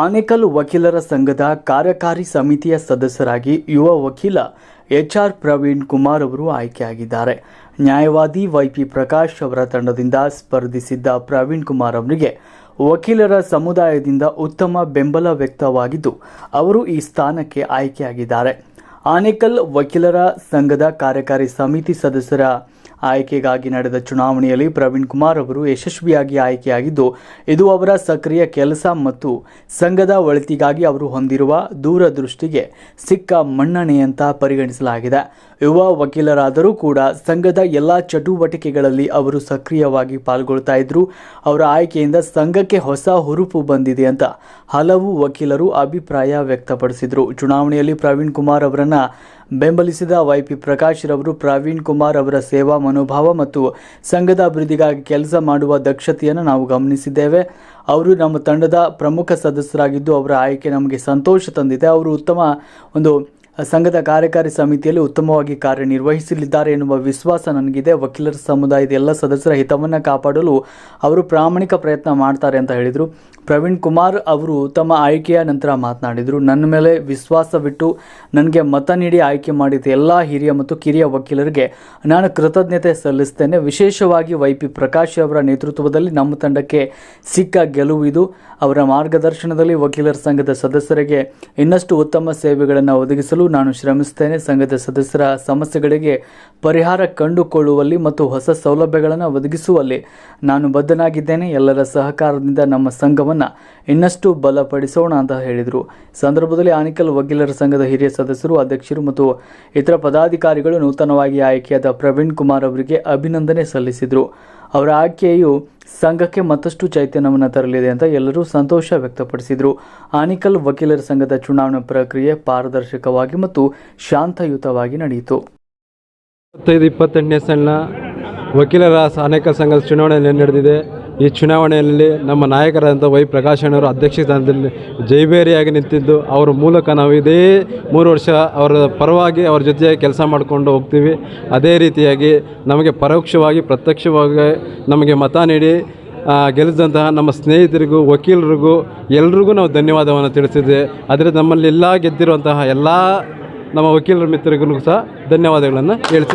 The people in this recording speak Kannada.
ಆನೇಕಲ್ ವಕೀಲರ ಸಂಘದ ಕಾರ್ಯಕಾರಿ ಸಮಿತಿಯ ಸದಸ್ಯರಾಗಿ ಯುವ ವಕೀಲ ಎಚ್ ಆರ್ ಪ್ರವೀಣ್ ಕುಮಾರ್ ಅವರು ಆಯ್ಕೆಯಾಗಿದ್ದಾರೆ. ನ್ಯಾಯವಾದಿ ವೈಪಿ ಪ್ರಕಾಶ್ ಅವರ ತಂಡದಿಂದ ಸ್ಪರ್ಧಿಸಿದ್ದ ಪ್ರವೀಣ್ ಕುಮಾರ್ ಅವರಿಗೆ ವಕೀಲರ ಸಮುದಾಯದಿಂದ ಉತ್ತಮ ಬೆಂಬಲ ವ್ಯಕ್ತವಾಗಿದ್ದು, ಅವರು ಈ ಸ್ಥಾನಕ್ಕೆ ಆಯ್ಕೆಯಾಗಿದ್ದಾರೆ. ಆನೇಕಲ್ ವಕೀಲರ ಸಂಘದ ಕಾರ್ಯಕಾರಿ ಸಮಿತಿ ಸದಸ್ಯರ ಆಯ್ಕೆಗಾಗಿ ನಡೆದ ಚುನಾವಣೆಯಲ್ಲಿ ಪ್ರವೀಣ್ ಕುಮಾರ್ ಅವರು ಯಶಸ್ವಿಯಾಗಿ ಆಯ್ಕೆಯಾಗಿದ್ದು, ಇದು ಅವರ ಸಕ್ರಿಯ ಕೆಲಸ ಮತ್ತು ಸಂಘದ ಒಳಿತಿಗಾಗಿ ಅವರು ಹೊಂದಿರುವ ದೂರದೃಷ್ಟಿಗೆ ಸಿಕ್ಕ ಮನ್ನಣೆ ಅಂತ ಪರಿಗಣಿಸಲಾಗಿದೆ. ಯುವ ವಕೀಲರಾದರೂ ಕೂಡ ಸಂಘದ ಎಲ್ಲ ಚಟುವಟಿಕೆಗಳಲ್ಲಿ ಅವರು ಸಕ್ರಿಯವಾಗಿ ಪಾಲ್ಗೊಳ್ತಾ ಇದ್ರು. ಅವರ ಆಯ್ಕೆಯಿಂದ ಸಂಘಕ್ಕೆ ಹೊಸ ಹುರುಪು ಬಂದಿದೆ ಅಂತ ಹಲವು ವಕೀಲರು ಅಭಿಪ್ರಾಯ ವ್ಯಕ್ತಪಡಿಸಿದರು. ಚುನಾವಣೆಯಲ್ಲಿ ಪ್ರವೀಣ್ ಕುಮಾರ್ ಅವರನ್ನ ಬೆಂಬಲಿಸಿದ ವೈಪಿ ಪ್ರಕಾಶ್ ರವರು ಪ್ರವೀಣ್ ಕುಮಾರ್ ಅವರ ಸೇವಾ ಮನೋಭಾವ ಮತ್ತು ಸಂಘದ ಅಭಿವೃದ್ಧಿಗಾಗಿ ಕೆಲಸ ಮಾಡುವ ದಕ್ಷತೆಯನ್ನು ನಾವು ಗಮನಿಸಿದ್ದೇವೆ. ಅವರು ನಮ್ಮ ತಂಡದ ಪ್ರಮುಖ ಸದಸ್ಯರಾಗಿದ್ದು ಅವರ ಆಯ್ಕೆ ನಮಗೆ ಸಂತೋಷ ತಂದಿದೆ. ಅವರು ಉತ್ತಮ ಒಂದು ಸಂಘದ ಕಾರ್ಯಕಾರಿ ಸಮಿತಿಯಲ್ಲಿ ಉತ್ತಮವಾಗಿ ಕಾರ್ಯನಿರ್ವಹಿಸಲಿದ್ದಾರೆ ಎನ್ನುವ ವಿಶ್ವಾಸ ನನಗಿದೆ. ವಕೀಲರ ಸಮುದಾಯದ ಎಲ್ಲ ಸದಸ್ಯರ ಹಿತವನ್ನು ಕಾಪಾಡಲು ಅವರು ಪ್ರಾಮಾಣಿಕ ಪ್ರಯತ್ನ ಮಾಡ್ತಾರೆ ಅಂತ ಹೇಳಿದರು. ಪ್ರವೀಣ್ ಕುಮಾರ್ ಅವರು ತಮ್ಮ ಆಯ್ಕೆಯ ನಂತರ ಮಾತನಾಡಿದರು. ನನ್ನ ಮೇಲೆ ವಿಶ್ವಾಸವಿಟ್ಟು ನನಗೆ ಮತ ನೀಡಿ ಆಯ್ಕೆ ಮಾಡಿದ ಎಲ್ಲ ಹಿರಿಯ ಮತ್ತು ಕಿರಿಯ ವಕೀಲರಿಗೆ ನಾನು ಕೃತಜ್ಞತೆ ಸಲ್ಲಿಸ್ತೇನೆ. ವಿಶೇಷವಾಗಿ ವೈ ಪಿ ಪ್ರಕಾಶ್ ಅವರ ನೇತೃತ್ವದಲ್ಲಿ ನಮ್ಮ ತಂಡಕ್ಕೆ ಸಿಕ್ಕ ಗೆಲುವು ಇದು. ಅವರ ಮಾರ್ಗದರ್ಶನದಲ್ಲಿ ವಕೀಲರ ಸಂಘದ ಸದಸ್ಯರಿಗೆ ಇನ್ನಷ್ಟು ಉತ್ತಮ ಸೇವೆಗಳನ್ನು ಒದಗಿಸಲು ನಾನು ಶ್ರಮಿಸುತ್ತೇನೆ ಸಂಘದ ಸದಸ್ಯರ ಸಮಸ್ಯೆಗಳಿಗೆ ಪರಿಹಾರ ಕಂಡುಕೊಳ್ಳುವಲ್ಲಿ ಮತ್ತು ಹೊಸ ಸೌಲಭ್ಯಗಳನ್ನು ಒದಗಿಸುವಲ್ಲಿ ನಾನು ಬದ್ಧನಾಗಿದ್ದೇನೆ. ಎಲ್ಲರ ಸಹಕಾರದಿಂದ ನಮ್ಮ ಸಂಘವನ್ನು ಇನ್ನಷ್ಟು ಬಲಪಡಿಸೋಣ ಅಂತ ಹೇಳಿದರು. ಸಂದರ್ಭದಲ್ಲಿ ಆನಿಕಲ್ ವಕೀಲರ ಸಂಘದ ಹಿರಿಯ ಸದಸ್ಯರು, ಅಧ್ಯಕ್ಷರು ಮತ್ತು ಇತರ ಪದಾಧಿಕಾರಿಗಳು ನೂತನವಾಗಿ ಆಯ್ಕೆಯಾದ ಪ್ರವೀಣ್ ಕುಮಾರ್ ಅವರಿಗೆ ಅಭಿನಂದನೆ ಸಲ್ಲಿಸಿದರು. ಅವರ ಆಯ್ಕೆಯು ಸಂಘಕ್ಕೆ ಮತ್ತಷ್ಟು ಚೈತನ್ಯವನ್ನು ತರಲಿದೆ ಅಂತ ಎಲ್ಲರೂ ಸಂತೋಷ ವ್ಯಕ್ತಪಡಿಸಿದರು. ಆನಿಕಲ್ ವಕೀಲರ ಸಂಘದ ಚುನಾವಣಾ ಪ್ರಕ್ರಿಯೆ ಪಾರದರ್ಶಕವಾಗಿ ಮತ್ತು ಶಾಂತಯುತವಾಗಿ ನಡೆಯಿತು. ಇಪ್ಪತ್ತೈದು ಇಪ್ಪತ್ತೆಂಟನೇ ಸಣ್ಣ ವಕೀಲರ ಅನೇಕ ಸಂಘದ ಚುನಾವಣೆ ನಡೆದಿದೆ. ಈ ಚುನಾವಣೆಯಲ್ಲಿ ನಮ್ಮ ನಾಯಕರಾದಂಥ ವೈ ಪ್ರಕಾಶ್ ಅಣ್ಣವರು ಅಧ್ಯಕ್ಷ ಸ್ಥಾನದಲ್ಲಿ ಜೈಬೇರಿಯಾಗಿ ನಿಂತಿದ್ದು, ಅವರ ಮೂಲಕ ನಾವು ಇದೇ ಮೂರು ವರ್ಷ ಅವರ ಪರವಾಗಿ ಅವ್ರ ಜೊತೆ ಕೆಲಸ ಮಾಡಿಕೊಂಡು ಹೋಗ್ತೀವಿ. ಅದೇ ರೀತಿಯಾಗಿ ನಮಗೆ ಪರೋಕ್ಷವಾಗಿ, ಪ್ರತ್ಯಕ್ಷವಾಗಿ ನಮಗೆ ಮತ ನೀಡಿ ಗೆಲ್ಲಿಸಿದಂತಹ ನಮ್ಮ ಸ್ನೇಹಿತರಿಗೂ, ವಕೀಲರಿಗೂ ಎಲ್ರಿಗೂ ನಾವು ಧನ್ಯವಾದವನ್ನು ತಿಳಿಸಿದ್ದೆ ಆದರೆ ನಮ್ಮಲ್ಲಿ ಎಲ್ಲ ಗೆದ್ದಿರುವಂತಹ ಎಲ್ಲ ನಮ್ಮ ವಕೀಲರ ಮಿತ್ರರಿಗೂ ಸಹ ಧನ್ಯವಾದಗಳನ್ನು ಹೇಳ್ತೀವಿ